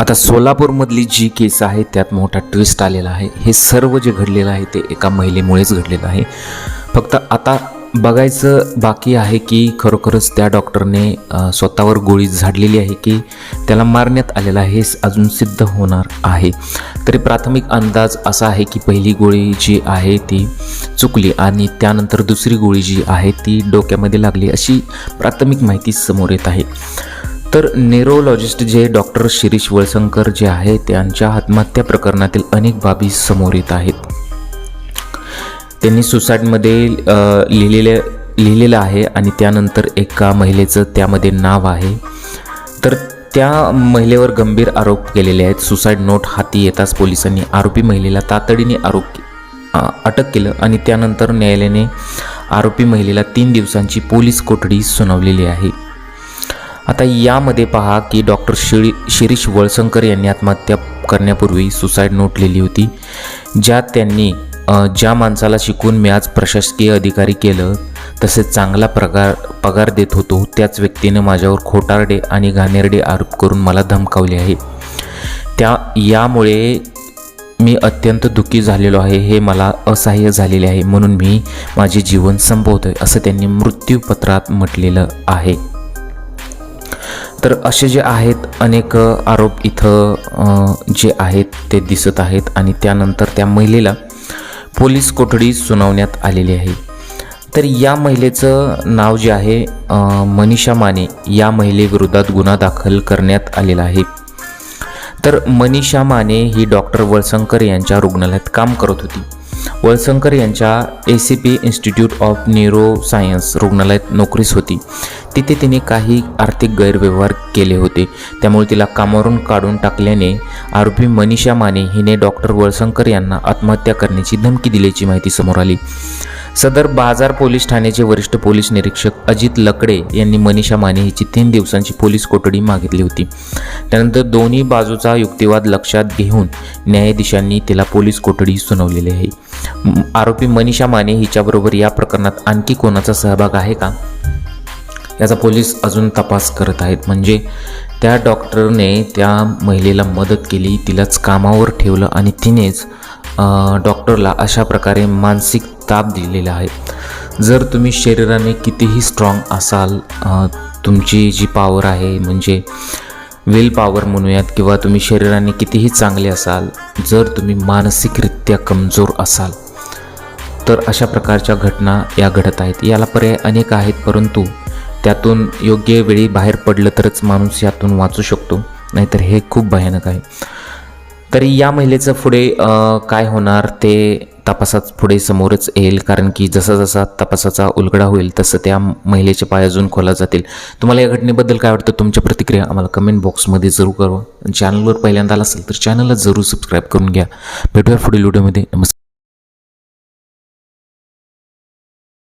आता सोलापूरमधली जी केस आहे त्यात मोठा ट्विस्ट आलेला आहे. हे सर्व जे घडलेलं आहे ते एका महिलेमुळेच घडलेलं आहे. फक्त आता बघायचं बाकी आहे की खरोखरच त्या डॉक्टरने स्वतःवर गोळी झाडलेली आहे की त्याला मारण्यात आलेलं आहे हे अजून सिद्ध होणार आहे. तरी प्राथमिक अंदाज असा आहे की पहिली गोळी जी आहे ती चुकली आणि त्यानंतर दुसरी गोळी जी आहे ती डोक्यामध्ये लागली अशी प्राथमिक माहिती समोर येत आहे. तर नेरोलॉजिस्ट जे डॉक्टर शिरीष वळसंकर जे आहे त्यांच्या आत्महत्या प्रकरणातील अनेक बाबी समोर येत आहेत. त्यांनी सुसाईडमध्ये लिहिलेले लिहिलेलं आहे आणि त्यानंतर एका महिलेचं त्यामध्ये नाव आहे. तर त्या महिलेवर गंभीर आरोप केलेले आहेत. सुसाईड नोट हाती येताच पोलिसांनी आरोपी महिलेला तातडीने आरोप अटक केलं आणि त्यानंतर न्यायालयाने आरोपी महिलेला तीन दिवसांची पोलीस कोठडी सुनावलेली आहे. आता यामध्ये पहा की डॉक्टर शिरी शिरीष वळसंकर यांनी आत्महत्या करण्यापूर्वी सुसाईड नोट लिहिली होती ज्यात त्यांनी ज्या माणसाला शिकून मी आज प्रशासकीय अधिकारी केलं तसेच चांगला पगार पगार देत होतो त्याच व्यक्तीनं माझ्यावर खोटारडे आणि घाणेरडे आरोप करून मला धमकावले आहे. त्या यामुळे मी अत्यंत दुःखी झालेलो आहे हे मला असहाय्य झालेले आहे म्हणून मी माझे जीवन संपवतोय असं त्यांनी मृत्यूपत्रात म्हटलेलं आहे. तर असे जे आहेत अनेक आरोप इथं जे आहेत ते दिसत आहेत आणि त्यानंतर त्या महिलेला पोलीस कोठडी सुनावण्यात आलेली आहे. तर या महिलेचं नाव जे आहे मनीषा माने या महिलेविरोधात गुन्हा दाखल करण्यात आलेला आहे. तर मनीषा माने ही डॉक्टर वळसंकर यांच्या रुग्णालयात काम करत होती. वळसंकर यांच्या A C P institute of neuro science रुग्णालयात नोकरीस होती. तिथे तिने काही आर्थिक गैरव्यवहार केले होते. त्यामुळे तिला कामावरून काढून टाकल्याने आरोपी मनीषा माने हिने डॉक्टर वळसंकर यांना आत्महत्या करण्याची धमकी दिल्याची माहिती समोर आली. सदर बाजार पोलीस ठाण्याचे वरिष्ठ पोलीस निरीक्षक अजित लकडे यांनी मनीषा माने हिची तीन दिवसांची पोलीस कोठडी मागितली होती. त्यानंतर दोन्ही बाजूचा युक्तिवाद लक्षात घेऊन न्यायाधीशांनी तिला पोलीस कोठडी सुनावलेली आहे. आरोपी मनीषा माने हिच्याबरोबर या प्रकरणात आणखी कोणाचा सहभाग आहे का? याचा पोलीस अजून तपास करत आहेत. म्हणजे त्या डॉक्टरने त्या महिलेला मदत केली तिलाच कामावर ठेवलं आणि तिनेच डॉक्टरला अशा प्रकारे मानसिक ताप दिलेला आहे. जर तुम्ही शरीराने कितीही स्ट्रॉंग असाल तुमची जी पॉवर आहे म्हणजे विल पॉवर म्हणूयात किंवा तुम्ही शरीराने कितीही चांगले असाल जर तुम्ही मानसिकरित्या कमजोर असाल तर अशा प्रकारच्या घटना या घडत आहेत. याला पर्याय अनेक आहेत परंतु त्यातून योग्य वेळी बाहेर पडलं तरच माणूस यातून वाचू शकतो. नाहीतर हे खूप भयानक आहे. तरी या महिलेचं पुढे काय होणार ते तपासात पुढे समोरच येईल. कारण की जसा जसा तपासाचा उलगडा होईल तसं त्या महिलेचे पाय अजून खोला जातील. तुम्हाला या घटनेबद्दल काय वाटतं? तुमच्या प्रतिक्रिया आम्हाला कमेंट बॉक्समध्ये जरूर करा चॅनलवर पहिल्यांदा आला असेल तर चॅनलला जरूर सबस्क्राईब करून घ्या. भेटूया पुढील व्हिडिओमध्ये नमस्कार.